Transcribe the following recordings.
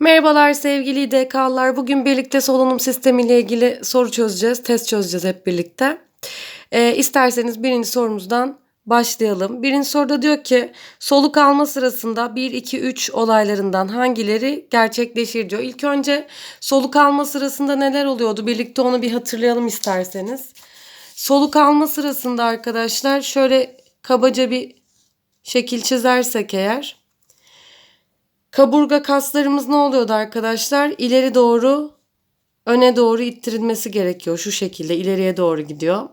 Merhabalar sevgili İDK'lar. Bugün birlikte solunum sistemi ile ilgili soru çözeceğiz, test çözeceğiz hep birlikte. Ee, isterseniz birinci sorumuzdan başlayalım. Birinci soruda diyor ki soluk alma sırasında 1, 2, 3 olaylarından hangileri gerçekleşir diyor. İlk önce soluk alma sırasında neler oluyordu? Birlikte onu bir hatırlayalım isterseniz. Soluk alma sırasında arkadaşlar şöyle kabaca bir şekil çizersek eğer Kaburga kaslarımız ne oluyordu arkadaşlar? İleri doğru öne doğru ittirilmesi gerekiyor. Şu şekilde ileriye doğru gidiyor.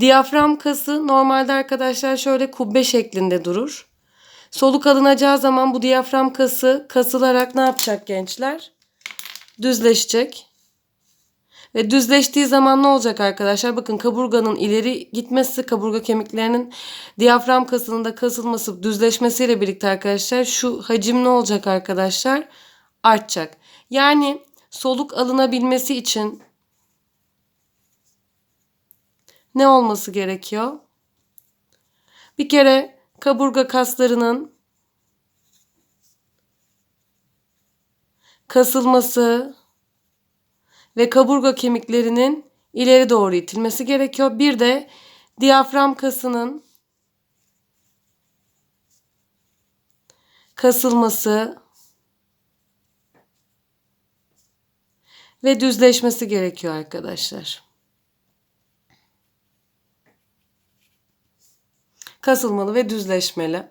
Diyafram kası normalde arkadaşlar şöyle kubbe şeklinde durur. Soluk alınacağı zaman bu diyafram kası kasılarak ne yapacak gençler? Düzleşecek. Ve düzleştiği zaman ne olacak arkadaşlar? Bakın kaburganın ileri gitmesi, kaburga kemiklerinin diyafram kasının da kasılması, düzleşmesiyle birlikte arkadaşlar şu hacim ne olacak arkadaşlar? Artacak. Yani soluk alınabilmesi için ne olması gerekiyor? Bir kere kaburga kaslarının kasılması, ve kaburga kemiklerinin ileri doğru itilmesi gerekiyor. Bir de diyafram kasının kasılması ve düzleşmesi gerekiyor arkadaşlar. kasılmalı ve düzleşmeli.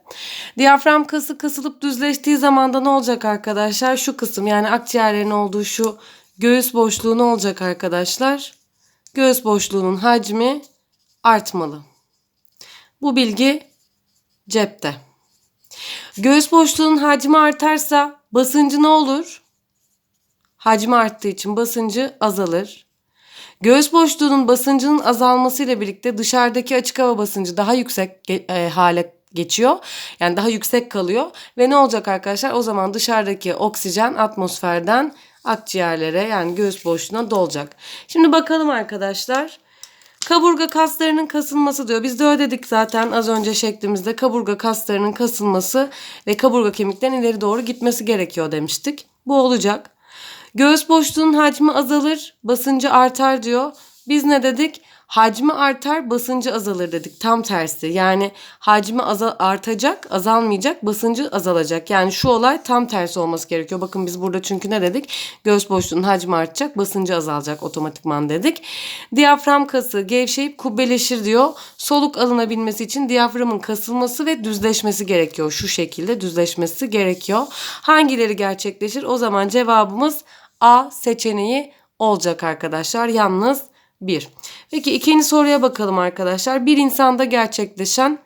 Diyafram kası kasılıp düzleştiği zaman da ne olacak arkadaşlar? Şu kısım yani akciğerlerin olduğu şu Göğüs boşluğu ne olacak arkadaşlar? Göğüs boşluğunun hacmi artmalı. Bu bilgi cepte. Göğüs boşluğunun hacmi artarsa basıncı ne olur? Hacmi arttığı için basıncı azalır. Göğüs boşluğunun basıncının azalmasıyla birlikte dışarıdaki açık hava basıncı daha yüksek e, hale geçiyor. Yani daha yüksek kalıyor ve ne olacak arkadaşlar? O zaman dışarıdaki oksijen atmosferden akciğerlere yani göğüs boşluğuna dolacak. Şimdi bakalım arkadaşlar. Kaburga kaslarının kasılması diyor. Biz de öyle dedik zaten az önce şeklimizde kaburga kaslarının kasılması ve kaburga kemiklerin ileri doğru gitmesi gerekiyor demiştik. Bu olacak. Göğüs boşluğunun hacmi azalır, basıncı artar diyor. Biz ne dedik? Hacmi artar, basıncı azalır dedik. Tam tersi. Yani hacmi aza artacak, azalmayacak, basıncı azalacak. Yani şu olay tam tersi olması gerekiyor. Bakın biz burada çünkü ne dedik? Göğüs boşluğunun hacmi artacak, basıncı azalacak otomatikman dedik. Diyafram kası gevşeyip kubbeleşir diyor. Soluk alınabilmesi için diyaframın kasılması ve düzleşmesi gerekiyor. Şu şekilde düzleşmesi gerekiyor. Hangileri gerçekleşir? O zaman cevabımız A seçeneği olacak arkadaşlar. Yalnız 1. Peki ikinci soruya bakalım arkadaşlar. Bir insanda gerçekleşen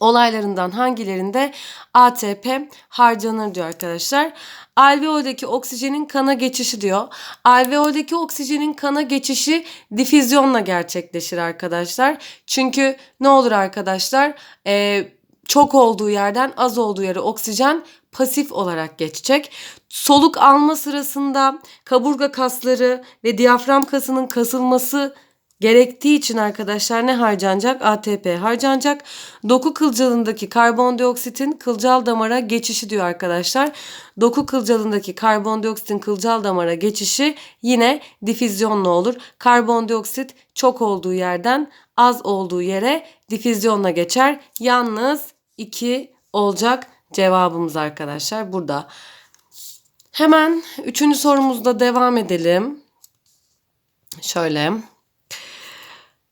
olaylarından hangilerinde ATP harcanır diyor arkadaşlar. Alveoldeki oksijenin kana geçişi diyor. Alveoldeki oksijenin kana geçişi difüzyonla gerçekleşir arkadaşlar. Çünkü ne olur arkadaşlar? Ee, çok olduğu yerden az olduğu yere oksijen pasif olarak geçecek. Soluk alma sırasında kaburga kasları ve diyafram kasının kasılması gerektiği için arkadaşlar ne harcanacak? ATP harcanacak. Doku kılcalındaki karbondioksitin kılcal damara geçişi diyor arkadaşlar. Doku kılcalındaki karbondioksitin kılcal damara geçişi yine difüzyonla olur. Karbondioksit çok olduğu yerden az olduğu yere difüzyonla geçer. Yalnız 2 olacak cevabımız arkadaşlar burada. Hemen üçüncü sorumuzda devam edelim. Şöyle.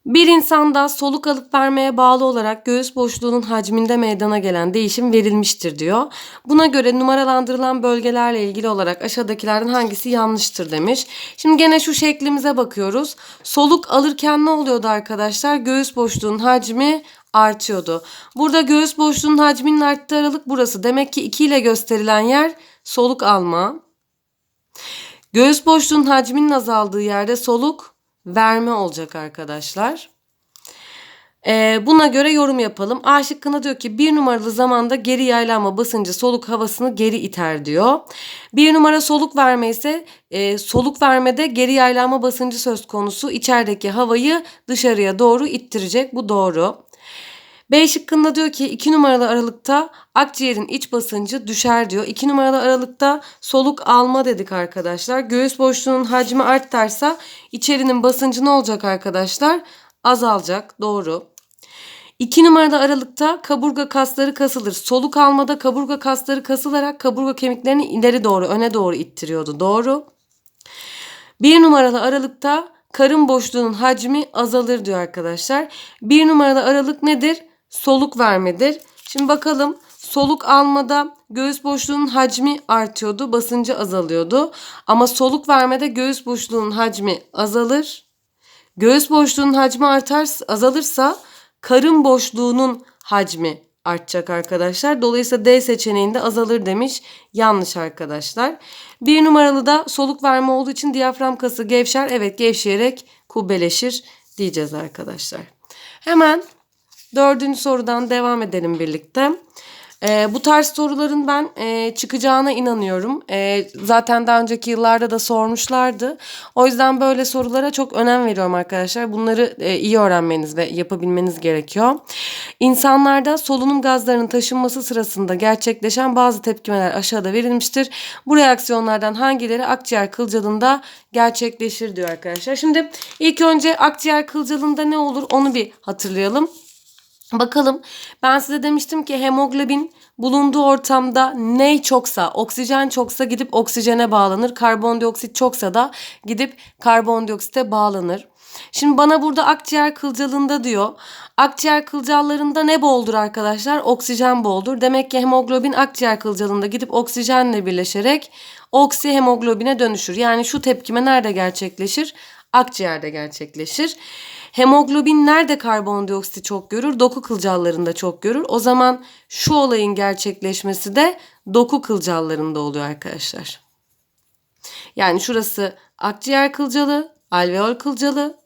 Bir insanda soluk alıp vermeye bağlı olarak göğüs boşluğunun hacminde meydana gelen değişim verilmiştir diyor. Buna göre numaralandırılan bölgelerle ilgili olarak aşağıdakilerden hangisi yanlıştır demiş. Şimdi gene şu şeklimize bakıyoruz. Soluk alırken ne oluyordu arkadaşlar? Göğüs boşluğunun hacmi artıyordu. Burada göğüs boşluğunun hacminin arttığı aralık burası. Demek ki 2 ile gösterilen yer soluk alma. Göğüs boşluğunun hacminin azaldığı yerde soluk verme olacak arkadaşlar. Ee, buna göre yorum yapalım. A şıkkına diyor ki bir numaralı zamanda geri yaylanma basıncı soluk havasını geri iter diyor. Bir numara soluk verme ise e, soluk vermede geri yaylanma basıncı söz konusu içerideki havayı dışarıya doğru ittirecek. Bu doğru. B şıkkında diyor ki 2 numaralı aralıkta akciğerin iç basıncı düşer diyor. 2 numaralı aralıkta soluk alma dedik arkadaşlar. Göğüs boşluğunun hacmi artarsa içerinin basıncı ne olacak arkadaşlar? Azalacak. Doğru. 2 numarada aralıkta kaburga kasları kasılır. Soluk almada kaburga kasları kasılarak kaburga kemiklerini ileri doğru öne doğru ittiriyordu. Doğru. 1 numaralı aralıkta karın boşluğunun hacmi azalır diyor arkadaşlar. 1 numaralı aralık nedir? Soluk vermedir. Şimdi bakalım soluk almada göğüs boşluğunun hacmi artıyordu, basıncı azalıyordu. Ama soluk vermede göğüs boşluğunun hacmi azalır. Göğüs boşluğunun hacmi artar, azalırsa karın boşluğunun hacmi artacak arkadaşlar. Dolayısıyla D seçeneğinde azalır demiş. Yanlış arkadaşlar. Bir numaralı da soluk verme olduğu için diyafram kası gevşer. Evet gevşeyerek kubbeleşir diyeceğiz arkadaşlar. Hemen dördüncü sorudan devam edelim birlikte. E, bu tarz soruların ben e, çıkacağına inanıyorum. E, zaten daha önceki yıllarda da sormuşlardı. O yüzden böyle sorulara çok önem veriyorum arkadaşlar. Bunları e, iyi öğrenmeniz ve yapabilmeniz gerekiyor. İnsanlarda solunum gazlarının taşınması sırasında gerçekleşen bazı tepkimeler aşağıda verilmiştir. Bu reaksiyonlardan hangileri akciğer kılcalında gerçekleşir diyor arkadaşlar. Şimdi ilk önce akciğer kılcalında ne olur onu bir hatırlayalım. Bakalım ben size demiştim ki hemoglobin bulunduğu ortamda ne çoksa oksijen çoksa gidip oksijene bağlanır. Karbondioksit çoksa da gidip karbondioksite bağlanır. Şimdi bana burada akciğer kılcalında diyor. Akciğer kılcallarında ne boldur arkadaşlar? Oksijen boldur. Demek ki hemoglobin akciğer kılcalında gidip oksijenle birleşerek oksihemoglobine dönüşür. Yani şu tepkime nerede gerçekleşir? Akciğerde gerçekleşir. Hemoglobin nerede karbondioksit çok görür? Doku kılcallarında çok görür. O zaman şu olayın gerçekleşmesi de doku kılcallarında oluyor arkadaşlar. Yani şurası akciğer kılcalı, alveol kılcalı.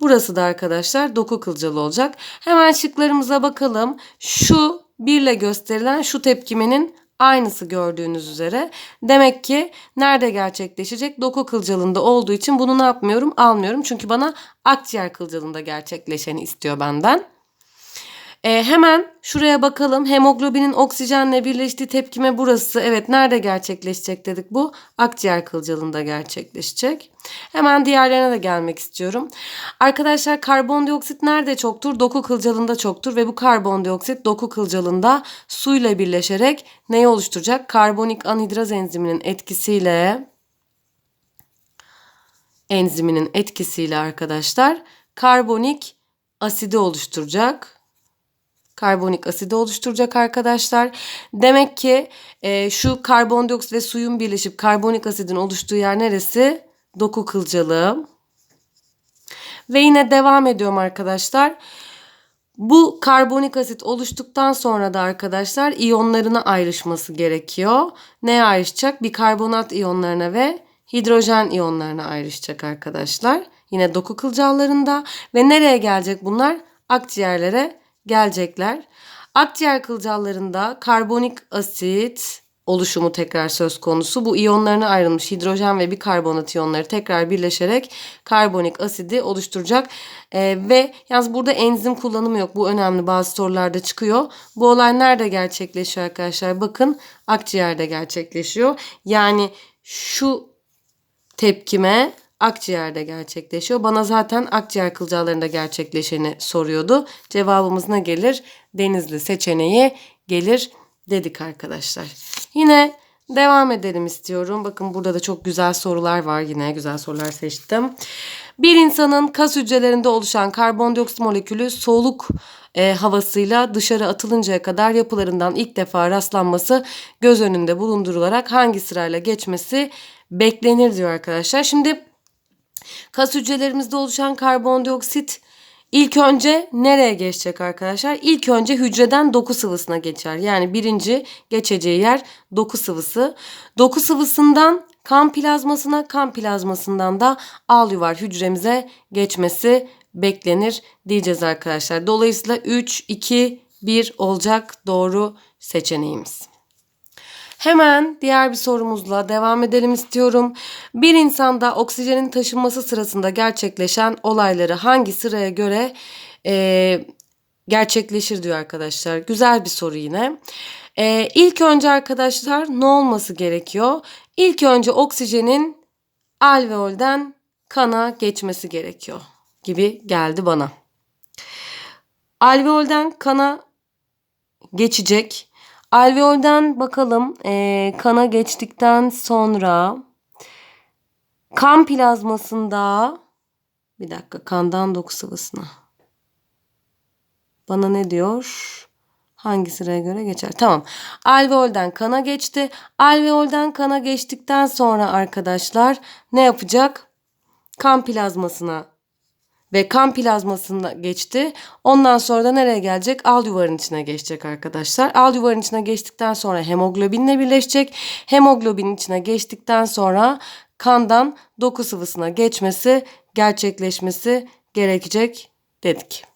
Burası da arkadaşlar doku kılcalı olacak. Hemen şıklarımıza bakalım. Şu birle gösterilen şu tepkimenin Aynısı gördüğünüz üzere. Demek ki nerede gerçekleşecek? Doku kılcalında olduğu için bunu ne yapmıyorum? Almıyorum. Çünkü bana akciğer kılcalında gerçekleşeni istiyor benden. E, hemen şuraya bakalım. Hemoglobinin oksijenle birleştiği tepkime burası. Evet nerede gerçekleşecek dedik bu? Akciğer kılcalında gerçekleşecek. Hemen diğerlerine de gelmek istiyorum. Arkadaşlar karbondioksit nerede çoktur? Doku kılcalında çoktur ve bu karbondioksit doku kılcalında suyla birleşerek neyi oluşturacak? Karbonik anhidraz enziminin etkisiyle enziminin etkisiyle arkadaşlar karbonik asidi oluşturacak karbonik asidi oluşturacak arkadaşlar. Demek ki e, şu karbondioksit ve suyun birleşip karbonik asidin oluştuğu yer neresi? Doku kılcalı. Ve yine devam ediyorum arkadaşlar. Bu karbonik asit oluştuktan sonra da arkadaşlar iyonlarına ayrışması gerekiyor. Ne ayrışacak? Bir karbonat iyonlarına ve hidrojen iyonlarına ayrışacak arkadaşlar. Yine doku kılcallarında ve nereye gelecek bunlar? Akciğerlere gelecekler. Akciğer kılcallarında karbonik asit oluşumu tekrar söz konusu. Bu iyonlarına ayrılmış hidrojen ve bir karbonat iyonları tekrar birleşerek karbonik asidi oluşturacak. Ee, ve yalnız burada enzim kullanımı yok. Bu önemli bazı sorularda çıkıyor. Bu olay nerede gerçekleşiyor arkadaşlar? Bakın akciğerde gerçekleşiyor. Yani şu tepkime akciğerde gerçekleşiyor. Bana zaten akciğer kılcallarında gerçekleşeni soruyordu. Cevabımız ne gelir? Denizli seçeneği gelir dedik arkadaşlar. Yine devam edelim istiyorum. Bakın burada da çok güzel sorular var. Yine güzel sorular seçtim. Bir insanın kas hücrelerinde oluşan karbondioksit molekülü soluk e, havasıyla dışarı atılıncaya kadar yapılarından ilk defa rastlanması göz önünde bulundurularak hangi sırayla geçmesi beklenir diyor arkadaşlar. Şimdi Kas hücrelerimizde oluşan karbondioksit ilk önce nereye geçecek arkadaşlar? İlk önce hücreden doku sıvısına geçer. Yani birinci geçeceği yer doku sıvısı. Doku sıvısından kan plazmasına, kan plazmasından da al yuvar hücremize geçmesi beklenir diyeceğiz arkadaşlar. Dolayısıyla 3, 2, 1 olacak doğru seçeneğimiz. Hemen diğer bir sorumuzla devam edelim istiyorum. Bir insanda oksijenin taşınması sırasında gerçekleşen olayları hangi sıraya göre e, gerçekleşir diyor arkadaşlar. Güzel bir soru yine. E, ilk önce arkadaşlar ne olması gerekiyor? İlk önce oksijenin alveolden kana geçmesi gerekiyor gibi geldi bana. Alveolden kana geçecek. Alveolden bakalım e, kana geçtikten sonra kan plazmasında bir dakika kandan doku sıvısına. Bana ne diyor? Hangi sıraya göre geçer? Tamam. Alveolden kana geçti. Alveolden kana geçtikten sonra arkadaşlar ne yapacak? Kan plazmasına ve kan plazmasında geçti. Ondan sonra da nereye gelecek? Al yuvarın içine geçecek arkadaşlar. Al yuvarın içine geçtikten sonra hemoglobinle birleşecek. Hemoglobinin içine geçtikten sonra kandan doku sıvısına geçmesi, gerçekleşmesi gerekecek dedik.